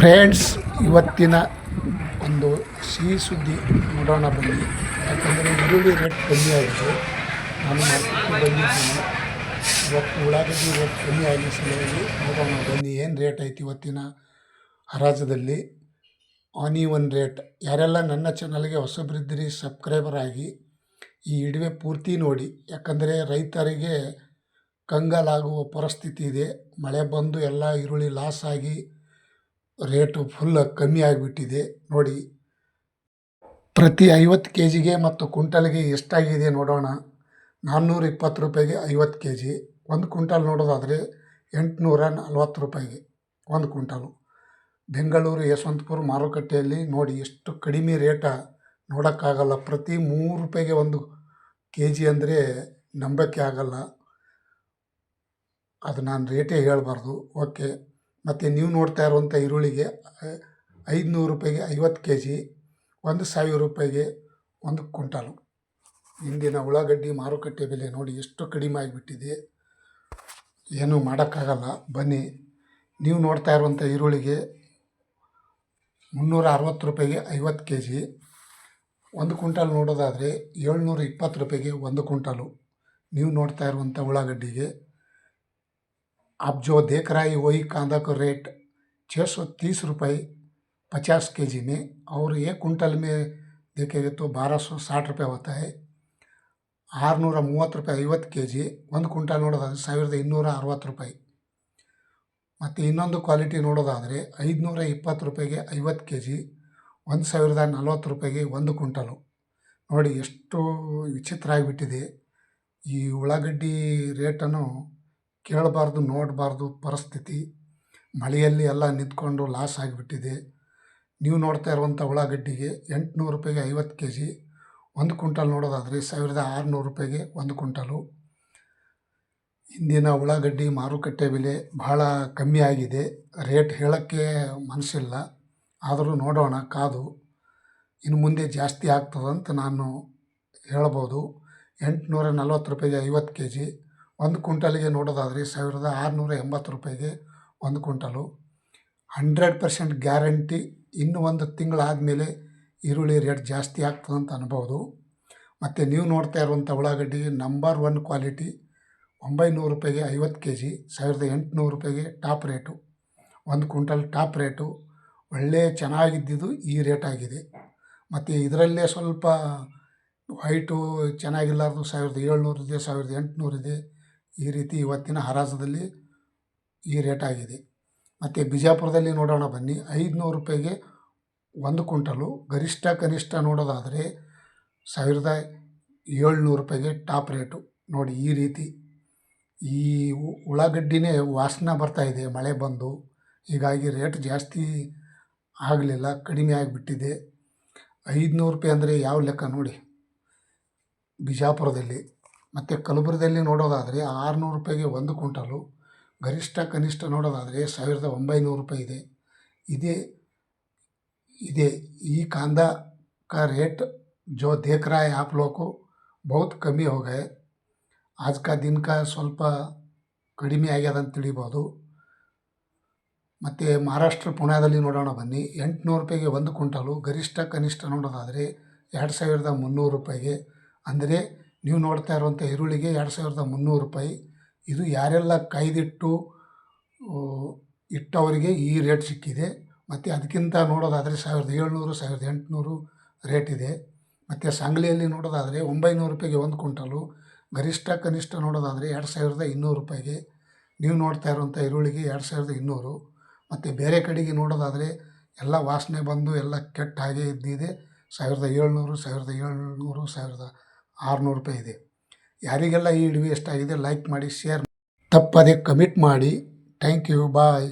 Friends, ಇವತ್ತಿನ ಒಂದು ಸಿಹಿ ಸುದ್ದಿ ನೋಡೋಣ ಬನ್ನಿ. ಯಾಕಂದರೆ ಈರುಳ್ಳಿ ರೇಟ್ ಕಮ್ಮಿ ಆಗಿದೆ ನಾನು ಮಾರ್ಕೆಟ್ಗೆ ಬಂದಿದ್ದೀನಿ. ಇವತ್ತು ಉಳ್ಳಾಗಡ್ಡಿ ರೇಟ್ ಕಮ್ಮಿ ಆಗಿ ಸಲುವಾಗಿ ನೋಡೋಣ ಬನ್ನಿ. ಏನು ರೇಟ್ ಐತಿ ಇವತ್ತಿನ ಹರಾಜದಲ್ಲಿ? ಆನಿವನ್ ರೇಟ್ ಯಾರೆಲ್ಲ ನನ್ನ ಚಾನಲ್ಗೆ ಹೊಸಬ್ರಿದ್ದಿರಿ ಸಬ್ಸ್ಕ್ರೈಬರ್ ಆಗಿ, ಈ ಇಡುವೆ ಪೂರ್ತಿ ನೋಡಿ. ಯಾಕಂದರೆ ರೈತರಿಗೆ ಕಂಗಾಲಾಗುವ ಪರಿಸ್ಥಿತಿ ಇದೆ. ಮಳೆ ಬಂದು ಎಲ್ಲ ಈರುಳ್ಳಿ ಲಾಸ್ ಆಗಿ ರೇಟು ಫುಲ್ ಕಮ್ಮಿ ಆಗಿಬಿಟ್ಟಿದೆ. ನೋಡಿ, ಪ್ರತಿ ಐವತ್ತು ಕೆ ಜಿಗೆ ಮತ್ತು ಕುಂಟಲ್ಗೆ ಎಷ್ಟಾಗಿದೆ ನೋಡೋಣ. ನಾನ್ನೂರ ಇಪ್ಪತ್ತು ರೂಪಾಯಿಗೆ ಐವತ್ತು ಕೆ ಜಿ ಒಂದು ಕುಂಟಲ್ ನೋಡೋದಾದರೆ ಎಂಟುನೂರ ನಲ್ವತ್ತು ರೂಪಾಯಿಗೆ ಒಂದು ಕುಂಟಲು ಬೆಂಗಳೂರು, ಯಶವಂತಪುರ ಮಾರುಕಟ್ಟೆಯಲ್ಲಿ ನೋಡಿ ಎಷ್ಟು ಕಡಿಮೆ ರೇಟ ನೋಡೋಕ್ಕಾಗಲ್ಲ. ಪ್ರತಿ ಮೂರು ರೂಪಾಯಿಗೆ ಒಂದು ಕೆ ಜಿ ಅಂದರೆ ನಂಬೋಕ್ಕೆ ಆಗಲ್ಲ. ಅದು ನಾನು ರೇಟೇ ಹೇಳಬಾರ್ದು. ಓಕೆ. ಮತ್ತು ನೀವು ನೋಡ್ತಾ ಇರುವಂಥ ಈರುಳ್ಳಿಗೆ ಐದುನೂರು ರೂಪಾಯಿಗೆ ಐವತ್ತು ಕೆ ಜಿ ಒಂದು ಸಾವಿರ ರೂಪಾಯಿಗೆ ಒಂದು ಕ್ವಿಂಟಾಲು. ಇಂದಿನ ಉಳ್ಳಾಗಡ್ಡಿ ಮಾರುಕಟ್ಟೆ ಬೆಲೆ ನೋಡಿ ಎಷ್ಟು ಕಡಿಮೆ ಆಗಿಬಿಟ್ಟಿದೆ. ಏನೂ ಮಾಡೋಕ್ಕಾಗಲ್ಲ. ಬನ್ನಿ, ನೀವು ನೋಡ್ತಾ ಇರುವಂಥ ಈರುಳ್ಳಿಗೆ ಮುನ್ನೂರ ಅರವತ್ತು ರೂಪಾಯಿಗೆ ಐವತ್ತು ಕೆ ಜಿ ಒಂದು ಕ್ವಿಂಟಾಲ್ ನೋಡೋದಾದರೆ ಏಳ್ನೂರ ಇಪ್ಪತ್ತು ರೂಪಾಯಿಗೆ ಒಂದು ಕ್ವಿಂಟಾಲು. ನೀವು ನೋಡ್ತಾ ಇರುವಂಥ ಉಳ್ಳಾಗಡ್ಡಿಗೆ आप जो देख रहा है वही कांदा का रेट छः सौ तीस रुपये पचास के जी में और एक कुंटल में देखेंगे तो बारह सौ साठ रुपये होता है ಆರುನೂರ ಮೂವತ್ತು ರೂಪಾಯಿ ಐವತ್ತು ಕೆ ಜಿ ಒಂದು ಕುಂಟಲ್ ನೋಡೋದಾದರೆ ಸಾವಿರದ ಇನ್ನೂರ ಅರವತ್ತು ರೂಪಾಯಿ ಮತ್ತು ಇನ್ನೊಂದು ಕ್ವಾಲಿಟಿ ನೋಡೋದಾದರೆ ಐದುನೂರ ಇಪ್ಪತ್ತು ರೂಪಾಯಿಗೆ ಐವತ್ತು ಕೆ ಜಿ ಒಂದು ಸಾವಿರದ ನಲ್ವತ್ತು ರೂಪಾಯಿಗೆ ಒಂದು ಕುಂಟಲು ನೋಡಿ ಎಷ್ಟು ವಿಚಿತ್ರ ಆಗಿಬಿಟ್ಟಿದೆ ಈ ಉಳ್ಳಾಗಡ್ಡಿ ರೇಟನ್ನು ಕೇಳಬಾರ್ದು, ನೋಡಬಾರ್ದು ಪರಿಸ್ಥಿತಿ. ಮಳೆಯಲ್ಲಿ ಎಲ್ಲ ನಿಂತ್ಕೊಂಡು ಲಾಸ್ ಆಗಿಬಿಟ್ಟಿದೆ. ನೀವು ನೋಡ್ತಾ ಇರುವಂಥ ಉಳ್ಳಾಗಡ್ಡಿಗೆ ಎಂಟುನೂರು ರೂಪಾಯಿಗೆ ಐವತ್ತು ಕೆ ಜಿ ಒಂದು ಕ್ವಿಂಟಲ್ ನೋಡೋದಾದರೆ ಸಾವಿರದ ಆರುನೂರು ರೂಪಾಯಿಗೆ ಒಂದು ಕ್ವಿಂಟಲು. ಇಂದಿನ ಉಳ್ಳಾಗಡ್ಡಿ ಮಾರುಕಟ್ಟೆ ಬೆಲೆ ಬಹಳ ಕಮ್ಮಿ ಆಗಿದೆ. ರೇಟ್ ಹೇಳೋಕ್ಕೆ ಮನಸ್ಸಿಲ್ಲ. ಆದರೂ ನೋಡೋಣ, ಕಾದು. ಇನ್ನು ಮುಂದೆ ಜಾಸ್ತಿ ಆಗ್ತದಂತ ನಾನು ಹೇಳ್ಬೋದು. ಎಂಟುನೂರ ನಲ್ವತ್ತು ರೂಪಾಯಿಗೆ ಐವತ್ತು ಕೆ ಜಿ ಒಂದು ಕ್ವಿಂಟಲಿಗೆ ನೋಡೋದಾದರೆ ಸಾವಿರದ ಆರುನೂರ ಎಂಬತ್ತು ರೂಪಾಯಿಗೆ ಒಂದು ಕ್ವಿಂಟಲು. ಹಂಡ್ರೆಡ್ ಪರ್ಸೆಂಟ್ ಗ್ಯಾರಂಟಿ ಇನ್ನೂ ಒಂದು ತಿಂಗಳಾದಮೇಲೆ ಈರುಳ್ಳಿ ರೇಟ್ ಜಾಸ್ತಿ ಆಗ್ತದಂತ ಅನ್ಬೋದು. ಮತ್ತು ನೀವು ನೋಡ್ತಾ ಇರುವಂಥ ಉಳ್ಳಾಗಡ್ಡಿ ನಂಬರ್ ಒನ್ ಕ್ವಾಲಿಟಿ ಒಂಬೈನೂರು ರೂಪಾಯಿಗೆ ಐವತ್ತು ಕೆ ಜಿ ಸಾವಿರದ ಎಂಟುನೂರು ರೂಪಾಯಿಗೆ ಟಾಪ್ ರೇಟು. ಒಂದು ಕ್ವಿಂಟಲ್ ಟಾಪ್ ರೇಟು. ಒಳ್ಳೆಯ ಚೆನ್ನಾಗಿದ್ದಿದ್ದು ಈ ರೇಟ್ ಆಗಿದೆ. ಮತ್ತು ಇದರಲ್ಲೇ ಸ್ವಲ್ಪ ವೈಟು ಚೆನ್ನಾಗಿಲ್ಲಾರ್ದು ಸಾವಿರದ ಏಳ್ನೂರಿದೆ, ಸಾವಿರದ ಎಂಟುನೂರಿದೆ. ಈ ರೀತಿ ಇವತ್ತಿನ ಹರಾಜದಲ್ಲಿ ಈ ರೇಟ್ ಆಗಿದೆ. ಮತ್ತು ಬಿಜಾಪುರದಲ್ಲಿ ನೋಡೋಣ ಬನ್ನಿ. ಐದುನೂರು ರೂಪಾಯಿಗೆ ಒಂದು ಕುಂಟಲು ಗರಿಷ್ಠ ಕನಿಷ್ಠ ನೋಡೋದಾದರೆ ಸಾವಿರದ ಏಳ್ನೂರು ರೂಪಾಯಿಗೆ ಟಾಪ್ ರೇಟು. ನೋಡಿ ಈ ರೀತಿ ಈ ಉಳ್ಳಾಗಡ್ಡಿನೇ ವಾಸನೆ ಬರ್ತಾಯಿದೆ ಮಳೆ ಬಂದು ಹೀಗಾಗಿ ರೇಟ್ ಜಾಸ್ತಿ ಆಗಲಿಲ್ಲ, ಕಡಿಮೆ ಆಗಿಬಿಟ್ಟಿದೆ. ಐದುನೂರು ರೂಪಾಯಿ ಅಂದರೆ ಯಾವ ಲೆಕ್ಕ ನೋಡಿ. ಬಿಜಾಪುರದಲ್ಲಿ ಮತ್ತು ಕಲಬುರಗಿಯಲ್ಲಿ ನೋಡೋದಾದರೆ ಆರುನೂರು ರೂಪಾಯಿಗೆ ಒಂದು ಕುಂಟಲು ಗರಿಷ್ಠ ಕನಿಷ್ಠ ನೋಡೋದಾದರೆ ಸಾವಿರದ ಒಂಬೈನೂರು ರೂಪಾಯಿ ಇದೆ ಇದೇ ಇದೆ ಈ कांदा का रेट जो देख रहा है आप लोग को बहुत ಕಮ್ಮಿ हो गए आज का दिन का ಸ್ವಲ್ಪ ಕಡಿಮೆ ಆಗ್ಯದ ಅಂತ ತಿಳಿಬೋದು ಮತ್ತು ಮಹಾರಾಷ್ಟ್ರ ಪುಣ್ಯದಲ್ಲಿ ನೋಡೋಣ ಬನ್ನಿ ಎಂಟುನೂರು ರೂಪಾಯಿಗೆ ಒಂದು ಕುಂಟಲು ಗರಿಷ್ಠ ಕನಿಷ್ಠ ನೋಡೋದಾದರೆ ಎರಡು ಸಾವಿರದ ಮುನ್ನೂರು ರೂಪಾಯಿಗೆ ಅಂದರೆ ನೀವು ನೋಡ್ತಾ ಇರುವಂಥ ಈರುಳ್ಳಿಗೆ ಎರಡು ಸಾವಿರದ ಮುನ್ನೂರು ರೂಪಾಯಿ. ಇದು ಯಾರೆಲ್ಲ ಕಾಯ್ದಿಟ್ಟು ಇಟ್ಟವರಿಗೆ ಈ ರೇಟ್ ಸಿಕ್ಕಿದೆ. ಮತ್ತು ಅದಕ್ಕಿಂತ ನೋಡೋದಾದರೆ ಸಾವಿರದ ಏಳ್ನೂರು, ಸಾವಿರದ ಎಂಟುನೂರು ರೇಟ್ ಇದೆ. ಮತ್ತು ಸಾಂಗ್ಲಿಯಲ್ಲಿ ನೋಡೋದಾದರೆ ಒಂಬೈನೂರು ರೂಪಾಯಿಗೆ ಒಂದು ಕ್ವಿಂಟಲು, ಗರಿಷ್ಠ ಕನಿಷ್ಠ ನೋಡೋದಾದರೆ ಎರಡು ಸಾವಿರದ ಇನ್ನೂರು ರೂಪಾಯಿಗೆ. ನೀವು ನೋಡ್ತಾ ಇರುವಂಥ ಈರುಳ್ಳಿಗೆ ಎರಡು ಸಾವಿರದ ಇನ್ನೂರು. ಮತ್ತು ಬೇರೆ ಕಡೆಗೆ ನೋಡೋದಾದರೆ ಎಲ್ಲ ವಾಸನೆ ಬಂದು ಎಲ್ಲ ಕೆಟ್ಟ ಹಾಗೆ ಇದ್ದಿದೆ. ಸಾವಿರದ ಏಳ್ನೂರು ಸಾವಿರದ ಏಳ್ನೂರು, ಸಾವಿರದ ಆರುನೂರು ರೂಪಾಯಿ ಇದೆ. ಯಾರಿಗೆಲ್ಲ ಈ ವಿಡಿಯೋ ಇಷ್ಟ ಆಗಿದೆ ಲೈಕ್ ಮಾಡಿ ಶೇರ್ ತಪ್ಪದೆ ಕಮಿಟ್ ಮಾಡಿ. Thank you bye